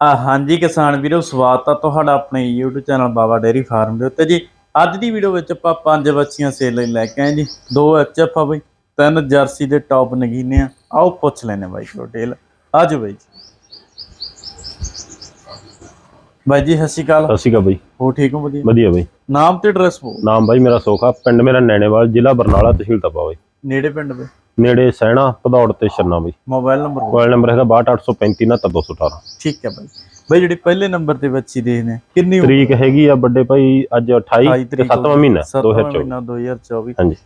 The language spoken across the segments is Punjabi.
ਆ ਹਾਂਜੀ ਕਿਸਾਨ ਵੀਰੋ ਸਵਾਗਤ ਆ ਤੁਹਾਡਾ ਆਪਣੇ YouTube channel Baba dairy farm ਦੇ ਉੱਤੇ। ਜੀ ਅੱਜ ਦੀ ਵੀਡੀਓ ਵਿੱਚ ਆਪਾਂ ਪੰਜ ਬੱਚੀਆਂ ਸੇਲ ਲਈ ਲੈ ਕੇ ਆਏ ਜੀ। ਦੋ ਐਚਐਫ ਆ ਬਈ ਤਿੰਨ ਜਰਸੀ ਦੇ ਟੌਪ ਨਗੀਨੇ ਆ। ਆਓ ਪੁੱਛ ਲੈਨੇ ਬਾਈ ਡਿਟੇਲ ਆਜੋ ਬਾਈ ਜੀ। ਬਾਈ ਜੀ ਸਤਿ ਸ਼੍ਰੀ ਅਕਾਲ। ਸਤਿ ਸ਼੍ਰੀ ਅਕਾਲ ਬਾਈ। ਹੋ ਠੀਕ ਹੋ? ਵਧੀਆ। ਵਧੀਆ ਬਾਈ। ਨਾਮ ਤੇ ਐਡਰੈਸ ਬੋ ਨਾਮ ਬਾਈ ਮੇਰਾ ਸੋਖਾ ਪਿੰਡ ਮੇਰਾ ਨੈਣੇਵਾਲ ਜ਼ਿਲ੍ਹਾ ਬਰਨਾਲਾ ਤਹਿਸੀਲ ਤਪਾ ਬਾਈ। ਨੇੜੇ ਪਿੰਡ ਬਈ। ਨੇੜੇ ਸਹਿਣਾ ਭਦੌੜ ਤੇ ਛੰਨਾ ਬਾਈ। Mobile number. ਮੋਬਾਈਲ ਨੰਬਰ ਹੈਗਾ 6283590218 ਠੀਕ ਹੈ ਬਾਈ। ਬਾਈ ਜਿਹੜੀ ਪਹਿਲੇ ਨੰਬਰ ਤੇ ਬੱਚੀ ਦੇਖਦੇ ਕਿੰਨੀ ਤਰੀਕ ਹੈਗੀ ਆ ਵੱਡੇ ਭਾਈ ਅੱਜ 28 28 ਤੇ ਤਰੀਕ 7ਵਾਂ ਮਹੀਨਾ ਸੱਤਵਾਂ 2024 ਮਹੀਨਾ 2024 ਹਾਂਜੀ।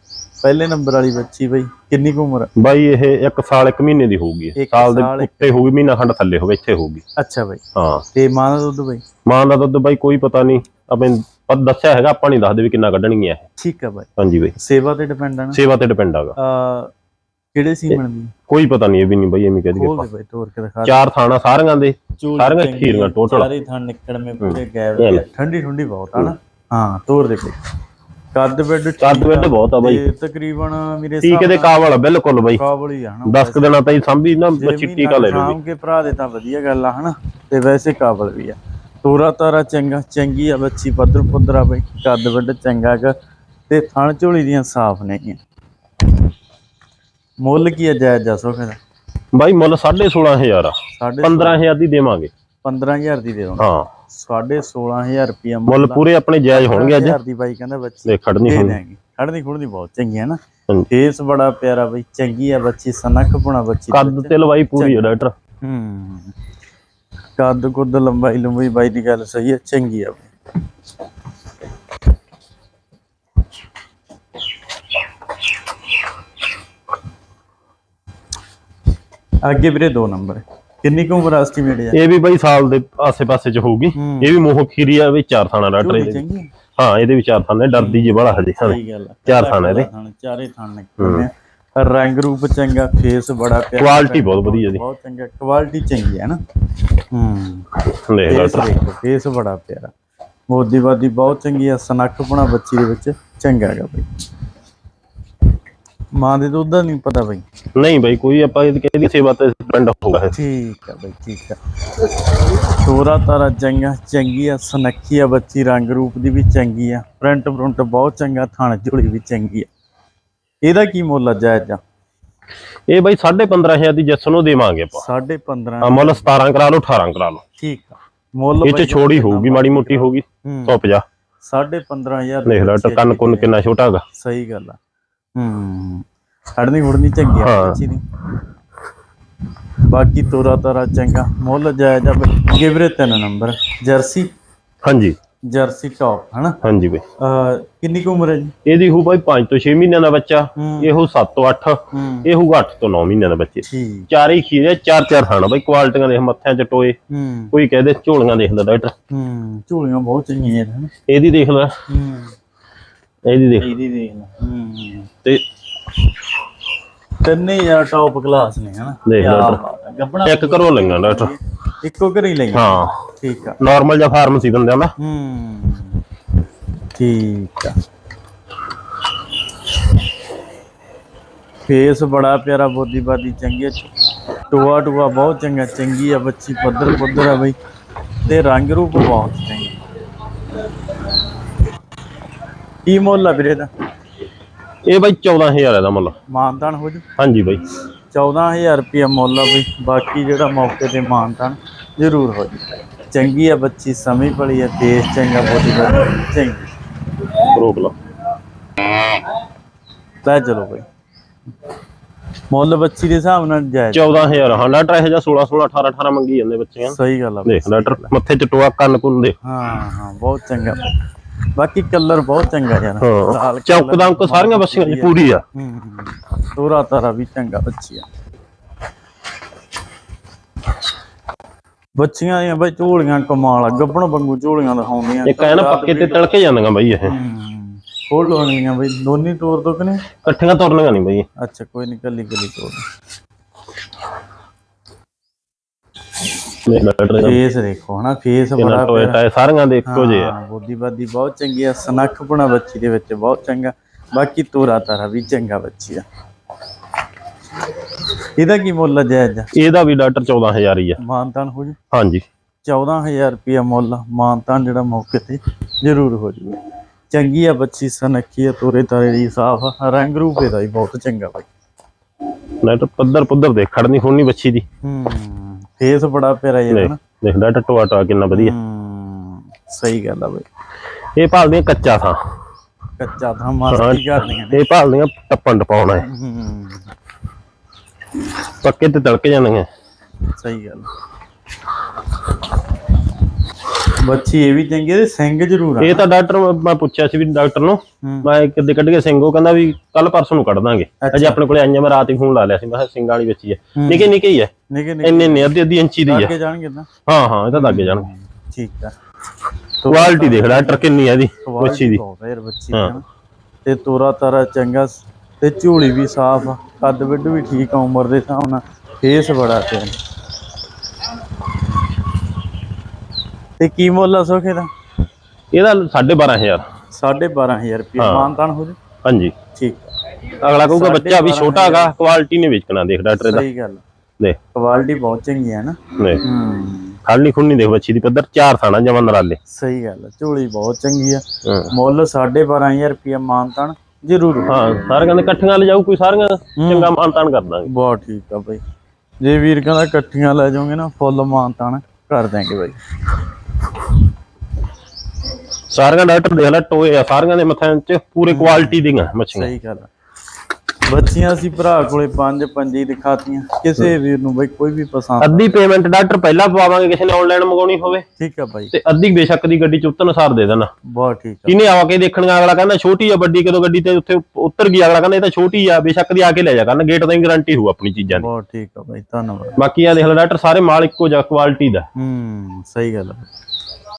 ਪਹਿਲੇ ਨੰਬਰ ਵਾਲੀ ਬੱਚੀ ਬਈ ਕਿੰਨੀ ਕੁ ਉਮਰ? ਬਾਈ ਇਹ 1 ਸਾਲ 1 ਮਹੀਨੇ ਦੀ ਹੋਊਗੀ। ਸਾਲ ਦੇ ਉੱਤੇ ਹੋਊਗੀ ਮਹੀਨਾ ਖੰਡ ਥੱਲੇ ਹੋਵੇ ਇੱਥੇ ਹੋਊਗੀ। ਅੱਛਾ ਬਾਈ। ਹਾਂ। ਤੇ ਮਾਂ ਦਾ ਦੁੱਧ ਬਈ? ਮਾਂ ਦਾ ਦੁੱਧ ਬਾਈ ਕੋਈ ਪਤਾ ਨਹੀਂ। ਆਪਣੇ ਪਰ ਦੱਸਿਆ ਹੈਗਾ ਆਪਾਂ ਨਹੀਂ ਦੱਸਦੇ ਵੀ ਕਿੰਨਾ ਕੱਢਣਗੀਆਂ ਇਹ। ਠੀਕ ਆ ਬਾਈ। ਹਾਂਜੀ ਬਾਈ। ਸੇਵਾ ਤੇ ਡਿਪੈਂਡ ਆ ਨਾ। ਸੇਵਾ ਤੇ ਡਿਪੈਂਡ ਹੈਗਾ ਅ ਕਿਹੜੇ ਸੀਮਨ ਦੀ ਕੋਈ ਪਤਾ ਨਹੀਂ ਇਹ ਵੀ ਨਹੀਂ ਬਾਈ ਐਵੇਂ ਕਹਿ ਦਈਏ ਖੋਲ। ਦੇ ਬਾਈ ਤੋੜ ਕੇ ਦਿਖਾ ਚਾਰ ਥਾਣਾ ਸਾਰੀਆਂ ਦੇ ਸਾਰੀਆਂ ਖੀਰੀਆਂ total। ਚਾਰੇ ਥਾਂ ਨਿਕਲ ਮੇ ਪੂਰੇ ਲੈ। ਠੰਡੀ ਠੰਡੀ ਬਹੁਤ ਆ ਨਾ। ਹਾਂ ਤੋੜ ਦੇ ਬਈ। ਕੱਦ ਬੈੱਡ ਕੱਦ ਬੈੱਡ ਬਹੁਤ ਆ ਬਾਈ। ਤਕਰੀਬਨ ਮੇਰੇ ਟੀਕੇ ਦੇ ਕਾਬਲ ਆ ਬਿਲਕੁਲ ਬਾਈ। ਕਾਬਲ ਹੀ ਆ ਨਾ। 10 ਦਿਨਾਂ ਤਾਈਂ ਸੰਭੀ ਨਾ ਮਹੀਨਾ ਟੀਕਾ ਲੈ ਲਓ ਸ਼ਾਮ ਕੇ ਭਰਾ ਦੇ ਤਾਂ ਵਧੀਆ ਗੱਲ ਆ ਹਨਾ? ਤੇ ਵੈਸੇ ਕਾਬਲ ਵੀ ਆ। ਤੋਰਾ ਤਾਰਾ ਚੰਗਾ ਚੰਗੀ ਆ ਬੱਚੀ ਪੱਧਰ ਪੁੱਧਰਾ ਬਈ। ਕੱਦ ਵੱਡ ਚੰਗਾ ਗਾ ਤੇ ਥਣ ਝੋਲੀ ਦੀਆਂ ਸਾਫ਼ ਨੇਗੀਆਂ ਮੁੱਲ ਕੀ ਆ ਜਾਇਜ਼ ਜਾ ਸੋ ਫਿਰ? ਬਾਈ ਮੁੱਲ 16500 ਆ। ਸਾਢੇ 15000 ਦੀ ਦੇਵਾਂਗੇ। 15000 ਦੀ ਦੇ ਦੋ ਹਾਂ। ਸਾਢੇ 16000 ਰੁਪਿਆ ਮੁੱਲ ਪੂਰੇ ਆਪਣੇ ਜਾਇਜ਼ ਹੋਣਗੇ ਅੱਜ। 15000 ਦੀ ਬਾਈ ਕਹਿੰਦਾ ਬੱਚੀ ਦੇਖ ਖੜਨੀ ਦੇ ਹੋਣੀ। ਖੜਨੀ ਖੁੜਨੀ ਬਹੁਤ ਚੰਗੀ ਹੈ ਨਾ। ਫੇਸ ਬੜਾ ਪਿਆਰਾ ਬਈ ਚੰਗੀ ਆ ਬੱਚੀ ਸਨਖ ਪੁਣਾ ਬੱਚੀ। ਕੱਦ ਤੇ ਲਵਾਈ ਪੂਰੀ ਆ ਡਾਕਟਰ। ਹੂੰ। ਕੱਦ ਕੁੱਦ ਲੰਬਾਈ ਲੰਬਾਈ ਬਾਈ ਦੀ ਗੱਲ ਸਹੀ ਹੈ ਚੰਗੀ ਆ ਅੱਗੇ ਵੀਰੇ ਦੋ ਨੰਬਰ। ਕਿੰਨੀ ਕੁ ਉਮਰ ਐਸਟੀਮੇਟ ਹੈ ਇਹ ਵੀ ਬਾਈ ਸਾਲ ਦੇ ਆਸੇ-ਪਾਸੇ ਚ ਹੋਊਗੀ। ਇਹ ਵੀ ਮੋਹ ਖੀਰੀ ਆ ਵੀ ਚਾਰ ਥਾਣਾ ਡਾਕਟਰ ਝੋਲੀ ਇਹਦੇ? ਹਾਂ ਇਹਦੇ ਵੀ ਚਾਰ ਥਾਣੇ ਡਰਦੀ ਜੀ ਬੜਾ ਹਜੇ ਸਹੀ ਗੱਲ ਚਾਰ ਥਾਂ ਇਹਦੇ। ਚਾਰੇ ਥਾਂ ਨਿਕਲਦੇ ਆ ਰੰਗ ਰੂਪ ਚੰਗਾ ਫੇਸ ਬੜਾ ਪਿਆਰਾ ਕੁਆਲਿਟੀ ਬਹੁਤ ਵਧੀਆ ਦੀ ਬਹੁਤ ਚੰਗਾ ਕੁਆਲਿਟੀ ਚੰਗੀ ਹੈ ਨਾ। ਹੂੰ। ਡਾਕਟਰ। ਦੇਖੋ ਫੇਸ ਬੜਾ ਪਿਆਰਾ। ਮੋਦੀ ਬਾਦੀ ਬਹੁਤ ਚੰਗੀ ਆ ਸਨੱਖਪਣਾ ਬੱਚੀ ਦੇ ਵਿੱਚ ਚੰਗਾ ਹੈਗਾ ਬਈ। ਮਾਂ ਦੇ ਦੁੱਧ ਦਾ ਨਹੀਂ ਪਤਾ ਬਈ। ਨਹੀਂ ਬਾਈ ਕੋਈ ਆਪਾਂ ਇਹ ਕਹਿੰਦੀ ਸੇਵਾ ਤੇ ਡਿਪੈਂਡ ਹੋਊਗਾ। ਇਹ। ਠੀਕ ਆ ਬਈ ਠੀਕ ਆ। ਤੋਰਾ ਤਾਰਾ ਚੰਗਾ ਚੰਗੀ ਆ ਸਨੱਖੀ ਆ ਬੱਚੀ ਰੰਗ ਰੂਪ ਦੀ ਵੀ ਚੰਗੀ ਆ ਪ੍ਰਿੰਟ ਪ੍ਰਿੰਟ ਬਹੁਤ ਚੰਗਾ ਥਣ ਝੋਲੀ ਵੀ ਚੰਗੀ ਆ। ਇਹਦਾ ਕੀ ਮੁੱਲ ਆ ਜਾਇਜ਼ ਆ? ਇਹ ਬਾਈ 15500 ਦੀ ਜੱਸ ਨੂੰ ਦੇਵਾਂਗੇ ਆਪਾਂ। ਸਾਢੇ 15 ਹਾਂ, ਮੁੱਲ 17 ਕਰਾ ਲਓ 18 ਕਰਾ ਲਓ। ਠੀਕ ਆ। ਮੁੱਲ ਇਹ ਚ ਛੋੜੀ ਹੋਊਗੀ ਮਾੜੀ ਮੋਟੀ ਹੋਊਗੀ। ਹੂੰ। 150 ਸਾਢੇ 15000 ਦੇਖ ਡਾਕਟਰ ਕੰਨ ਕੁੰਨ ਕਿੰਨਾ ਛੋਟਾ ਹੈਗਾ। ਸਹੀ ਗੱਲ ਆ। ਹੂੰ। ਖੜਨੀ ਖੁੜਨੀ ਚੰਗੀ ਆ ਹਾਂ। ਬੱਚੀ ਦੀ। ਬਾਕੀ ਤੋਰਾ ਤਾਰਾ ਚੰਗਾ। ਮੁੱਲ ਜਾਇਜ਼ ਆ ਬਈ ਗਿਵਰੇ ਤਿੰਨ ਨੰਬਰ। ਜਰਸੀ? ਹਾਂਜੀ। ਜਰਸੀ ਟੌਪ ਹਨਾ? ਹਾਂਜੀ ਬਾਈ। ਅਹ ਕਿੰਨੀ ਕੁ ਉਮਰ ਹੈ ਜੀ? ਇਹਦੀ ਹੋਊ ਬਾਈ 5 ਤੋਂ 6 ਮਹੀਨਿਆਂ ਦਾ ਬੱਚਾ। ਹੂੰ। ਇਹ ਹੋਊ 7 ਤੋਂ 8 ਹੂੰ। ਇਹ ਹੋਊਗਾ 8 ਤੋਂ 9 ਮਹੀਨਿਆਂ ਦਾ ਬੱਚੇ। ਠੀਕ। ਚਾਰੇ ਹੀ ਖੀਰੇ ਚਾਰ ਚਾਰ ਖਾਣਾ ਬਾਈ। ਕੁਆਲਟੀਆਂ ਦੇ ਮੱਥਿਆਂ ਚ ਟੋਏ। ਹੂੰ। ਕੋਈ ਕਹਦੇ ਝੋਲੀਆਂ ਦੇਖ ਲੈ ਡਾਕਟਰ। ਹੂੰ ਝੂਲੀਆਂ ਬਹੁਤ ਚੰਗੀਆਂ ਨੇ ਹਨਾ? ਇਹਦੀ ਦੇਖ ਲੈ। ਹੂੰ। ਇਹਦੀ ਦੇਖ। ਇਹਦੀ ਦੇਖ ਲੈ ਹੂੰ ਤੇ ਤਿੰਨੇ ਯਾਰ ਟੌਪ ਕਲਾਸ ਨੇ ਹਨਾ? ਦੇਖ ਕਿਆ ਲੈ ਬਾਤ ਆ, ਗੱਬਣਾ ਇੱਕ ਕਰੋ ਲੰਗਾ ਡਾਕਟਰ ਇੱਕੋ ਘਰ ਹੀ ਲਈ ਹਾਂ। ਠੀਕ ਆ। ਨਾਰਮਲ ਜਿਹਾ ਫਾਰਮੇਸੀ ਦਿੰਦੇ ਆ ਨਾ ਹੂੰ ਠੀਕ ਆ। ਫੇਸ ਬੜਾ ਪਿਆਰਾ ਬੋਦੀ ਬਾਦੀ ਚੰਗੀ ਆ। ਟੋਆ ਟੋਆ ਬਹੁਤ ਚੰਗਾ ਚੰਗੀ ਆ ਬੱਚੀ ਪੱਧਰ ਪੱਧਰ ਆ ਬਈ। ਤੇ ਰੰਗ ਰੂਪ ਬਹੁਤ ਚੰਗਾ। ਕੀ ਮੁੱਲ ਆ ਵੀਰੇ ਦਾ ਇਹ ਬਾਈ 14000 ਦਾ ਮੁੱਲ। ਮਾਨਤਾਨ ਹੋ ਜੂ? ਹਾਂਜੀ ਬਾਈ। 14000 ਰੁਪਇਆ ਮੁੱਲ ਆ ਬਈ। ਬਾਕੀ ਜਿਹੜਾ ਮੌਕੇ ਤੇ ਮਾਨਤਾਨ ਜ਼ਰੂਰ ਹੋ ਜੂ। ਚੰਗੀ ਆ ਬੱਚੀ ਸਮਝ ਪਲੀ ਆ ਫੇਸ ਚੰਗਾ ਬੋਦੀ ਬਾਦੀ ਚੰਗੀ। ਰੋਕ ਲਾ। ਲੈ ਚਲੋ ਬਈ। ਮੁੱਲ ਬੱਚੀ ਦੇ ਹਿਸਾਬ ਨਾਲ ਜਾਇਜ਼। 14000 ਹਾਂ ਡਾਕਟਰ ਇਹ ਜਿਹਾ 16 16 18 18 ਮੰਗੀ ਜਾਂਦੇ ਬੱਚੇ ਆ ਸਹੀ ਗੱਲ ਆ। ਦੇਖ ਡਾਕਟਰ ਮੱਥੇ ਚ ਟੋਆ ਕੰਨ ਕੁੰਨ ਦੇ। ਹਾਂ ਹਾਂ ਬਹੁਤ ਚੰਗਾ। ਬਾਕੀ ਕਲਰ ਬਹੁਤ ਚੰਗਾ ਯਾਰ। ਹਾਂ। ਲਾਲ ਚੌਕ colour ਦਮ ਕੋ ਸਾਰੀਆਂ ਬੱਸੀਆਂ ਦੀ ਪੂਰੀ ਆ। ਤੋਰਾ ਤਾਰਾ ਵੀ ਚੰਗਾ ਬੱਚੀ ਆ ਬੱਚੀਆਂ ਦੀਆਂ ਬਈ ਝੋਲੀਆਂ ਕਮਾਲ ਆ ਗੱਬਣ ਵਾਂਗੂ ਝੋਲੀਆਂ ਦਿਖਾਉਂਦੀਆਂ। ਇੱਕ ਐ ਨਾ ਪੱਕੇ ਤੇ ਤੜਕੇ ਜਾਂਦੀਆਂ ਬਾਈ ਇਹ। ਹੋਰ ਲੋਣੀਆਂ ਬਈ ਦੋਨੀ ਤੋਰ ਦੋ ਕਿ ਨਹੀਂ? ਇਕੱਠੀਆਂ ਤੁਰਨੀਆਂ ਨਹੀਂ ਬਾਈ। ਅੱਛਾ ਕੋਈ ਨਹੀਂ ਕੱਲੀ ਕੱਲੀ ਤੋਰ ਫੇਸ ਦੇਖੋ ਹਨਾ ਫੇਸ ਬੜਾ ਟਾਏ ਸਾਰੀਆਂ ਦੇ ਇੱਕੋ ਜਿਹੇ ਆ ਹਾਂ ਬੋਦੀ ਬਾਦੀ ਬਹੁਤ ਚੰਗੀ ਆ ਸਨੱਖਪਣਾ ਬੱਚੀ ਦੇ ਵਿੱਚ ਬਹੁਤ ਚੰਗਾ। ਬਾਕੀ ਤੋਰਾ ਤਾਰਾ ਵੀ ਚੰਗਾ ਬੱਚੀ ਆ। ਇਹਦਾ ਕੀ ਮੁੱਲ ਜਾਇਜ਼? ਆ? ਇਹਦਾ ਵੀ ਡਾਕਟਰ 14000 ਹੀ ਆ। ਮਾਨਤਾਨ ਹੋ ਜੂ? ਹਾਂਜੀ। 14000 ਰੁਪਇਆ ਮੁੱਲ ਮਾਨਤਾਨ ਜਿਹੜਾ ਮੌਕੇ ਤੇ ਜ਼ਰੂਰ ਹੋ ਜੂਗਾ। ਚੰਗੀ ਆ ਬੱਚੀ ਸਨੱਖੀ ਆ ਤੋਰੇ ਤਾਰੇ ਦੀ ਸਾਫ਼ ਰੰਗ ਰੂਪ ਇਹਦਾ ਵੀ ਬਹੁਤ ਚੰਗਾ ਬਾਈ। ਡਾਕਟਰ ਪੱਧਰ ਪੁੱਧਰ ਦੇਖ ਖੜਨੀ ਖੁੜਨੀ ਬੱਚੀ ਦੀ। ਹੂੰ। ਫੇਸ ਬੜਾ ਪਿਆਰਾ ਯਾਰ ਦੇਖ ਨਾ ਦੇਖ ਡਾਕਟਰ ਟੋਆ ਟੋਆ ਕਿੰਨਾ ਵਧੀਆ। ਸਹੀ ਗੱਲ ਆ ਬਾਈ। ਇਹ ਭਾਲਦੀਆਂ ਕੱਚਾ ਥਾਂ। ਕੱਚਾ ਤਾਂ ਮਸਤੀ ਕਰਦੀਆਂ ਨੇ। ਇਹ ਭਾਲਦੀਆਂ ਟੱਪਣ ਟਪਾਉਣਾ ਹੈ। ਪੱਕੇ ਤੇ ਤੜਕ ਜਾਂਦੀਆਂ ਸਹੀ ਗੱਲ ਬੱਚੀ ਇਹ ਵੀ ਚੰਗੀ ਇਹਦੇ ਸਿੰਘ ਜ਼ਰੂਰ ਆ। ਇਹ ਤਾਂ ਡਾਕਟਰ ਮੈਂ ਪੁੱਛਿਆ ਸੀ ਵੀ ਡਾਕਟਰ ਨੂੰ ਹੂੰ। ਮੈਂ ਕਿਤੇ ਕੱਢ ਕੇ ਸਿੰਘ ਉਹ ਕਹਿੰਦਾ ਵੀ ਕੱਲ ਪਰਸੋਂ ਨੂੰ ਕੱਢ ਦਾਂਗੇ। ਅਜੇ ਆਪਣੇ ਕੋਲੇ ਆਈਆਂ ਮੈਂ ਰਾਤ ਹੀ ਫੋਨ ਲਾ ਲਿਆ ਸੀ ਮੈਂ ਸਿੰਘਾਂ ਵਾਲੀ ਬੱਚੀ ਹੈ। ਨਿੱਕੀ ਨਿੱਕੀ ਹੀ ਹੈ ਨਿੱਕੇ ਨਿੱਕੇ। ਇੰਨੇ ਇੰਨੇ ਅੱਧੀ ਅੱਧੀ ਇੰਚੀ ਦੀ ਹੈ ਅੱਗੇ ਜਾਣਗੇ ਨਾ ਹਾਂ ਹਾਂ ਇਹ ਤਾਂ ਲੱਗੇ ਜਾਣਗੇ। ਠੀਕ ਆ। ਕੁਆਲਿਟੀ ਦੇਖ ਡਾਕਟਰ ਕਿੰਨੀ ਹੈ ਇਹਦੀ ਬੱਚੀ ਦੀ। ਯਾਰ ਨਾ ਤੇ ਤੋਰਾ ਤਾਰਾ ਚੰਗਾ ਤੇ ਝੋਲੀ ਵੀ ਸਾਫ਼ ਕੱਦ ਵਿੱਡ ਵੀ ਠੀਕ ਆ ਉਮਰ ਦੇ ਹਿਸਾਬ ਨਾਲ। ਫੇਸ ਬੜਾ ਤੇ ਤੇ ਕੀ ਮੁੱਲ ਆ ਸੋਖੇ ਦਾ? ਇਹਦਾ 12500 12500 ਰੁਪਏ ਮਾਨਤਾਨ ਹੋ। ਜੇ? ਹਾਂਜੀ। ਠੀਕ। ਆ ਅਗਲਾ ਕਹੂਗਾ ਬੱਚਾ ਵੀ ਛੋਟਾ ਹੈਗਾ ਕੁਆਲਿਟੀ ਨੇ ਵੇਚਣਾ ਦੇਖ ਡਾਕਟਰ ਇਹਦਾ। ਸਹੀ ਗੱਲ ਦੇਖ ਕੁਆਲਿਟੀ ਬਹੁਤ ਚੰਗੀ ਹੈ ਨਾ। ਦੇਖ ਹੂੰ। ਖਾਲਣੀ ਖੁੰਨੀ ਦੇਖ ਬੱਚੀ ਦੀ ਪੱਧਰ ਚਾਰ ਥਾਣਾ ਜਮਨ ਨਰਾਲੇ। ਸਹੀ ਗੱਲ ਆ ਝੋਲੀ ਬਹੁਤ ਚੰਗੀ ਆ। ਹਾਂ। ਮੁੱਲ 12500 ਰੁਪਏ ਮਾਨਤਾਨ ਜ਼ਰੂਰ। ਹਾਂ ਸਾਰੇ ਕਹਿੰਦੇ ਇਕੱਠੀਆਂ ਲੈ ਜਾਊ ਕੋਈ ਸਾਰੀਆਂ ਚੰਗਾ ਮਾਨਤਾਨ ਕਰ ਦਾਂਗੇ। ਬਹੁਤ ਠੀਕ ਆ ਬਾਈ। ਜੇ ਵੀਰ ਕਹਿੰਦਾ ਇਕੱਠੀਆਂ ਲੈ ਜਾਓਗੇ ਨਾ ਫੁੱਲ ਮਾਨਤਾਨ ਕਰ ਦਾਂਗੇ ਬਾਈ। ਸਾਰੀਆਂ ਡਾਕਟਰ ਦੇਖ ਲੈ ਟੋਏ ਆ ਸਾਰੀਆਂ ਦੇ ਮੱਥਿਆਂ 'ਚ ਪੂਰੇ ਕੁਆਲਿਟੀ ਦੀਆਂ ਮੱਛੀਆਂ। ਸਹੀ ਗੱਲ ਆ। ਬੱਚੀਆਂ ਸੀ ਭਰਾ ਕੋਲੇ ਪੰਜ ਪੰਜੀ ਦਿਖਾਤੀਆਂ। ਕਿਸੇ ਵੀਰ ਨੂੰ ਬਾਈ ਕੋਈ ਵੀ ਪਸੰਦ ਅੱਧੀ ਪੇਮੈਂਟ ਡਾਕਟਰ ਪਹਿਲਾਂ ਪਵਾਵਾਂਗੇ ਕਿਸੇ ਨੇ ਆਨਲਾਈਨ ਮੰਗਾਉਣੀ ਹੋਵੇ। ਠੀਕ ਆ ਬਾਈ। ਤੇ ਅੱਧੀ ਬੇਸ਼ੱਕ ਦੀ ਗੱਡੀ 'ਚ ਉਤਰਨ ਅਨੁਸਾਰ ਦੇ ਦੇਣਾ। ਬਹੁਤ ਠੀਕ ਆ। ਕਿਨੇ ਆ ਕੇ ਦੇਖਣਗਾ ਅਗਲਾ ਕਹਿੰਦਾ ਛੋਟੀ ਆ ਵੱਡੀ ਕਦੋਂ ਗੱਡੀ ਤੇ ਉੱਥੇ ਉਤਰ ਗਈ ਅਗਲਾ ਕਹਿੰਦਾ ਇਹ ਤਾਂ ਛੋਟੀ ਆ ਬੇਸ਼ੱਕ ਦੀ ਆ ਕੇ ਲੈ ਜਾ ਕਰਨ ਗੇਟ ਤੋਂ ਹੀ ਗਾਰੰਟੀ ਹੋਊ ਆਪਣੀ ਚੀਜ਼ਾਂ ਦੀ। ਬਹੁਤ ਠੀਕ ਆ ਬਾਈ ਧੰਨਵਾਦ। ਬਾਕੀ ਆ ਦੇਖ ਲੈ ਡਾਕਟਰ ਸਾਰੇ ਮਾਲ ਇੱਕੋ ਜਿਹਾ ਕੁਆਲਿਟੀ ਦਾ। ਹੂੰ ਸਹੀ ਗੱਲ ਆ।